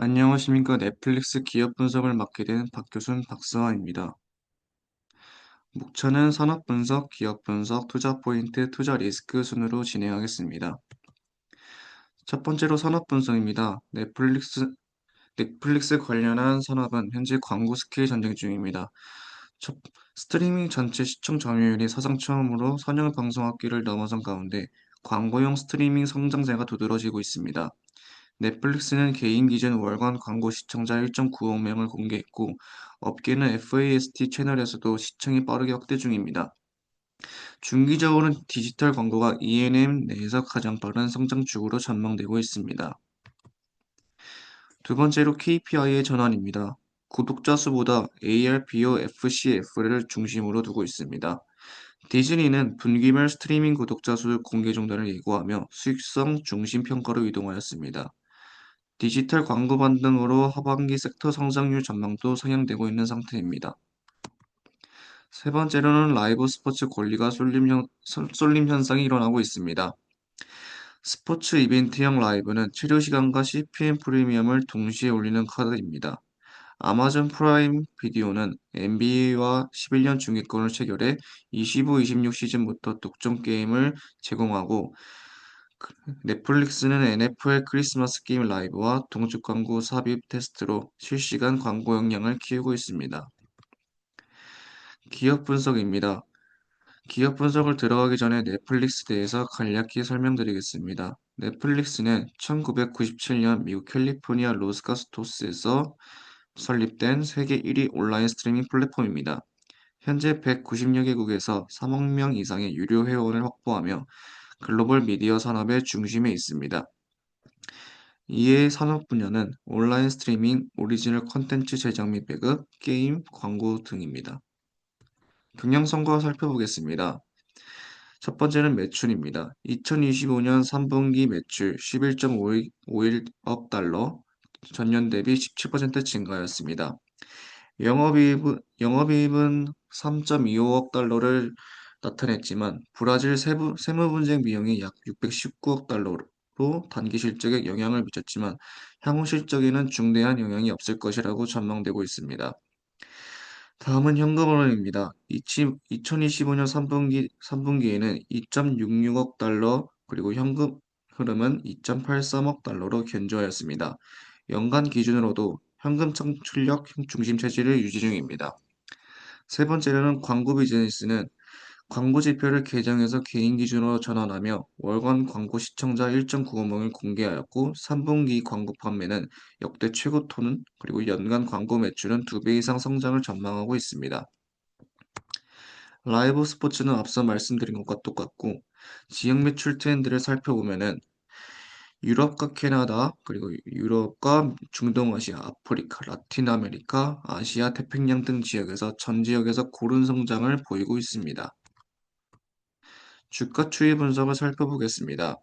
안녕하십니까. 넷플릭스 기업 분석을 맡게 된 박교순 박사입니다. 목차는 산업 분석, 기업 분석, 투자 포인트, 투자 리스크 순으로 진행하겠습니다. 첫 번째로 산업 분석입니다. 넷플릭스, 넷플릭스 관련한 산업은 현재 광고 스케일 전쟁 중입니다. 첫, 스트리밍 전체 시청 점유율이 사상 처음으로 선형 방송학기를 넘어선 가운데 광고용 스트리밍 성장세가 두드러지고 있습니다. 넷플릭스는 개인 기준 월간 광고 시청자 1.9억 명을 공개했고, 업계는 FAST 채널에서도 시청이 빠르게 확대 중입니다. 중기적으로는 디지털 광고가 E&M 내에서 가장 빠른 성장축으로 전망되고 있습니다. 두 번째로 KPI의 전환입니다. 구독자 수보다 ARPO FCF를 중심으로 두고 있습니다. 디즈니는 분기별 스트리밍 구독자 수 공개 중단을 예고하며 수익성 중심 평가로 이동하였습니다. 디지털 광고 반등으로 하반기 섹터 성장률 전망도 상향되고 있는 상태입니다. 세 번째로는 라이브 스포츠 권리가 쏠림, 현, 쏠림 현상이 일어나고 있습니다. 스포츠 이벤트형 라이브는 치료 시간과 CPM 프리미엄을 동시에 올리는 카드입니다. 아마존 프라임 비디오는 NBA와 11년 중계권을 체결해 25-26 시즌부터 독점 게임을 제공하고 넷플릭스는 NFL 크리스마스 게임 라이브와 동축 광고 삽입 테스트로 실시간 광고 역량을 키우고 있습니다. 기업 분석입니다. 기업 분석을 들어가기 전에 넷플릭스 대해서 간략히 설명드리겠습니다. 넷플릭스는 1997년 미국 캘리포니아 로스가스토스에서 설립된 세계 1위 온라인 스트리밍 플랫폼입니다. 현재 190여 개국에서 3억 명 이상의 유료 회원을 확보하며 글로벌 미디어 산업의 중심에 있습니다. 이에 산업 분야는 온라인 스트리밍, 오리지널 컨텐츠 제작 및 배급, 게임, 광고 등입니다. 경영성과 살펴보겠습니다. 첫 번째는 매출입니다. 2025년 3분기 매출 11.51억 달러, 전년 대비 17% 증가하였습니다. 영업이익은, 영업이익은 3.25억 달러를 나타냈지만 브라질 세부, 세무 분쟁 비용이 약 619억 달러로 단기 실적에 영향을 미쳤지만 향후 실적에는 중대한 영향이 없을 것이라고 전망되고 있습니다. 다음은 현금 흐름입니다. 2025년 3분기, 3분기에는 2.66억 달러 그리고 현금 흐름은 2.83억 달러로 견조하였습니다. 연간 기준으로도 현금 창출력 중심 체질을 유지 중입니다. 세 번째로는 광고 비즈니스는 광고 지표를 개정해서 개인 기준으로 전환하며 월간 광고 시청자 1.95명을 공개하였고 3분기 광고 판매는 역대 최고 톤은 그리고 연간 광고 매출은 2배 이상 성장을 전망하고 있습니다. 라이브 스포츠는 앞서 말씀드린 것과 똑같고 지역 매출 트렌드를 살펴보면은 유럽과 캐나다, 그리고 유럽과 중동아시아, 아프리카, 라틴 아메리카, 아시아, 태평양 등 지역에서 전 지역에서 고른 성장을 보이고 있습니다. 주가 추이 분석을 살펴보겠습니다.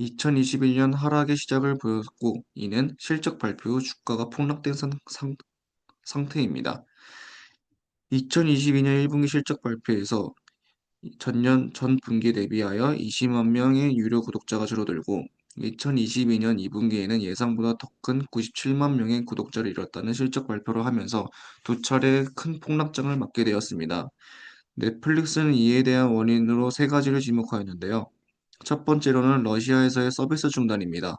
2021년 하락의 시작을 보였고 이는 실적 발표 후 주가가 폭락된 상, 상, 상태입니다. 2022년 1분기 실적 발표에서 전년 전 분기 대비하여 20만 명의 유료 구독자가 줄어들고 2022년 2분기에는 예상보다 더 큰 97만 명의 구독자를 잃었다는 실적 발표를 하면서 두 차례 큰 폭락장을 맞게 되었습니다. 넷플릭스는 이에 대한 원인으로 세 가지를 지목하였는데요. 첫 번째로는 러시아에서의 서비스 중단입니다.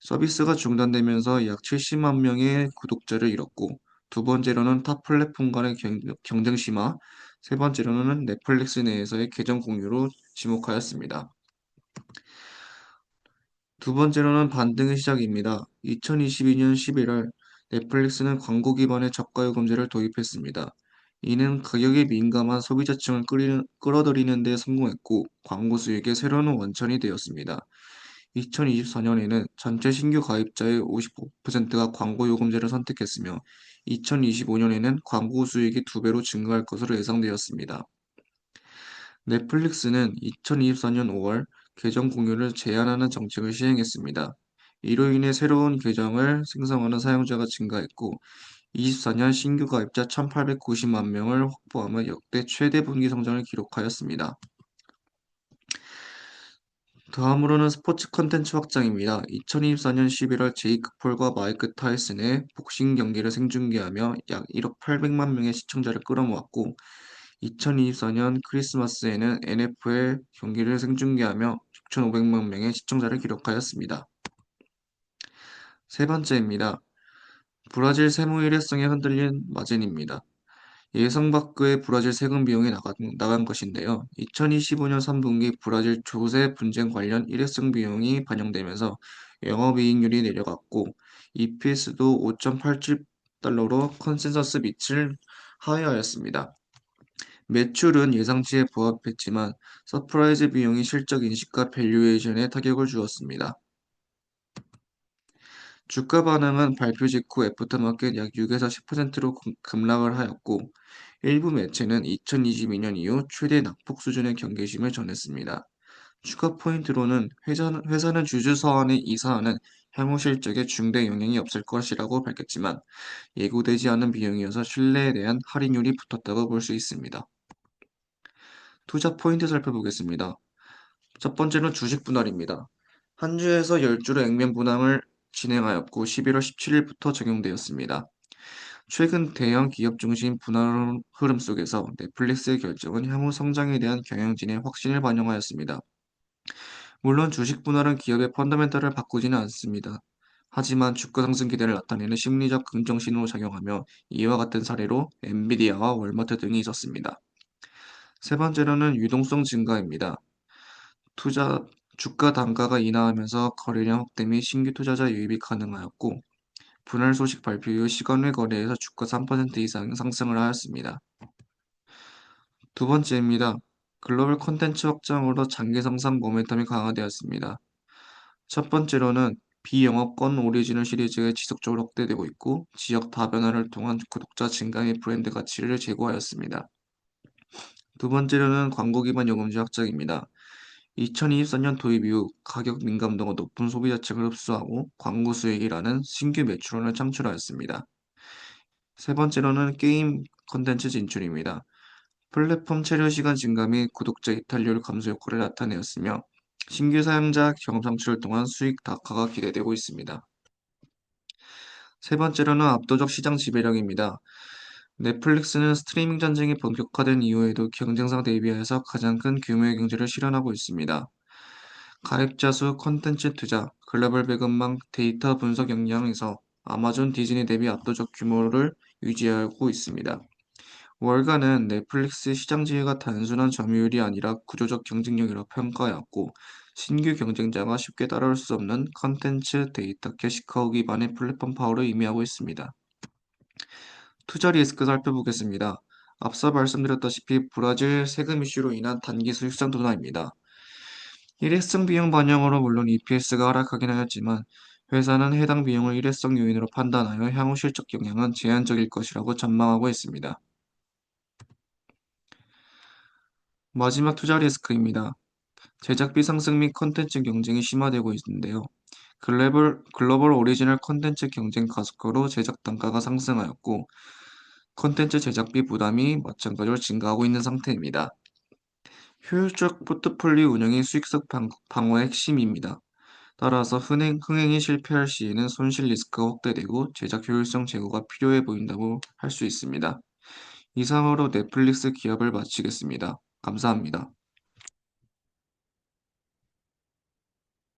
서비스가 중단되면서 약 70만 명의 구독자를 잃었고, 두 번째로는 타 플랫폼 간의 경쟁 심화, 세 번째로는 넷플릭스 내에서의 계정 공유로 지목하였습니다. 두 번째로는 반등의 시작입니다. 2022년 11월 넷플릭스는 광고 기반의 저가 요 금제를 도입했습니다. 이는 가격에 민감한 소비자층을 끌어들이는 데 성공했고 광고 수익의 새로운 원천이 되었습니다. 2024년에는 전체 신규 가입자의 55%가 광고 요금제를 선택했으며 2025년에는 광고 수익이 두 배로 증가할 것으로 예상되었습니다. 넷플릭스는 2024년 5월 계정 공유를 제한하는 정책을 시행했습니다. 이로 인해 새로운 계정을 생성하는 사용자가 증가했고 24년 신규 가입자 1,890만 명을 확보하며 역대 최대 분기 성장을 기록하였습니다. 다음으로는 스포츠 컨텐츠 확장입니다. 2024년 11월 제이크 폴과 마이크 타이슨의 복싱 경기를 생중계하며 약 1억 800만 명의 시청자를 끌어모았고 2024년 크리스마스에는 NFL 경기를 생중계하며 6,500만 명의 시청자를 기록하였습니다. 세 번째입니다. 브라질 세무 일회성에 흔들린 마진입니다. 예상 밖의 브라질 세금 비용이 나간, 나간 것인데요. 2025년 3분기 브라질 조세 분쟁 관련 일회성 비용이 반영되면서 영업이익률이 내려갔고 EPS도 5.87달러로 컨센서스 밑을 하회하였습니다. 매출은 예상치에 부합했지만 서프라이즈 비용이 실적 인식과 밸류에이션에 타격을 주었습니다. 주가 반응은 발표 직후 애프터마켓 약 6에서 10%로 급락을 하였고 일부 매체는 2022년 이후 최대 낙폭 수준의 경계심을 전했습니다. 추가 포인트로는 회사는, 회사는 주주 서한에 이 사안은 향후 실적에 중대 영향이 없을 것이라고 밝혔지만 예고되지 않은 비용이어서 신뢰에 대한 할인율이 붙었다고 볼 수 있습니다. 투자 포인트 살펴보겠습니다. 첫 번째는 주식 분할입니다. 한 주에서 10주로 액면 분할을 진행하였고 11월 17일부터 적용되었습니다. 최근 대형 기업 중심 분할 흐름 속에서 넷플릭스의 결정은 향후 성장에 대한 경영진의 확신을 반영하였습니다. 물론 주식 분할은 기업의 펀더멘털을 바꾸지는 않습니다. 하지만 주가 상승 기대를 나타내는 심리적 긍정 신호로 작용하며 이와 같은 사례로 엔비디아와 월마트 등이 있었습니다. 세 번째로는 유동성 증가입니다. 투자 주가 단가가 인하하면서 거래량 확대 및 신규 투자자 유입이 가능하였고 분할 소식 발표 이후 시간 외 거래에서 주가 3% 이상 상승을 하였습니다. 두 번째입니다. 글로벌 콘텐츠 확장으로 장기 성장 모멘텀이 강화되었습니다. 첫 번째로는 비영업권 오리지널 시리즈가 지속적으로 확대되고 있고 지역 다변화를 통한 구독자 및 브랜드 가치를 제고하였습니다. 두 번째로는 광고 기반 요금제 확장입니다. 2024년 도입 이후 가격 민감도가 높은 소비자층을 흡수하고 광고 수익이라는 신규 매출원을 창출하였습니다. 세 번째로는 게임 컨텐츠 진출입니다. 플랫폼 체류 시간 증가 및 구독자 이탈률 감소 효과를 나타내었으며 신규 사용자 경험 창출을 통한 수익 닥화가 기대되고 있습니다. 세 번째로는 압도적 시장 지배력입니다. 넷플릭스는 스트리밍 전쟁이 본격화된 이후에도 경쟁상 대비해서 가장 큰 규모의 경제를 실현하고 있습니다. 가입자 수, 콘텐츠 투자, 글로벌 배급망, 데이터 분석 역량에서 아마존 디즈니 대비 압도적 규모를 유지하고 있습니다. 월가는 넷플릭스 시장 지위가 단순한 점유율이 아니라 구조적 경쟁력이라고 평가하였고 신규 경쟁자가 쉽게 따라올 수 없는 컨텐츠, 데이터, 캐시카우 기반의 플랫폼 파워를 의미하고 있습니다. 투자 리스크 살펴보겠습니다. 앞서 말씀드렸다시피 브라질 세금 이슈로 인한 단기 수익성 둔화입니다. 일회성 비용 반영으로 물론 EPS가 하락하긴 하였지만 회사는 해당 비용을 일회성 요인으로 판단하여 향후 실적 영향은 제한적일 것이라고 전망하고 있습니다. 마지막 투자 리스크입니다. 제작비 상승 및 컨텐츠 경쟁이 심화되고 있는데요. 글로벌, 글로벌 오리지널 컨텐츠 경쟁 가속화로 제작 단가가 상승하였고 컨텐츠 제작비 부담이 마찬가지로 증가하고 있는 상태입니다. 효율적 포트폴리오 운영이 수익성 방어의 핵심입니다. 따라서 흥행, 흥행이 실패할 시에는 손실 리스크가 확대되고 제작 효율성 제고가 필요해 보인다고 할 수 있습니다. 이상으로 넷플릭스 기업을 마치겠습니다. 감사합니다.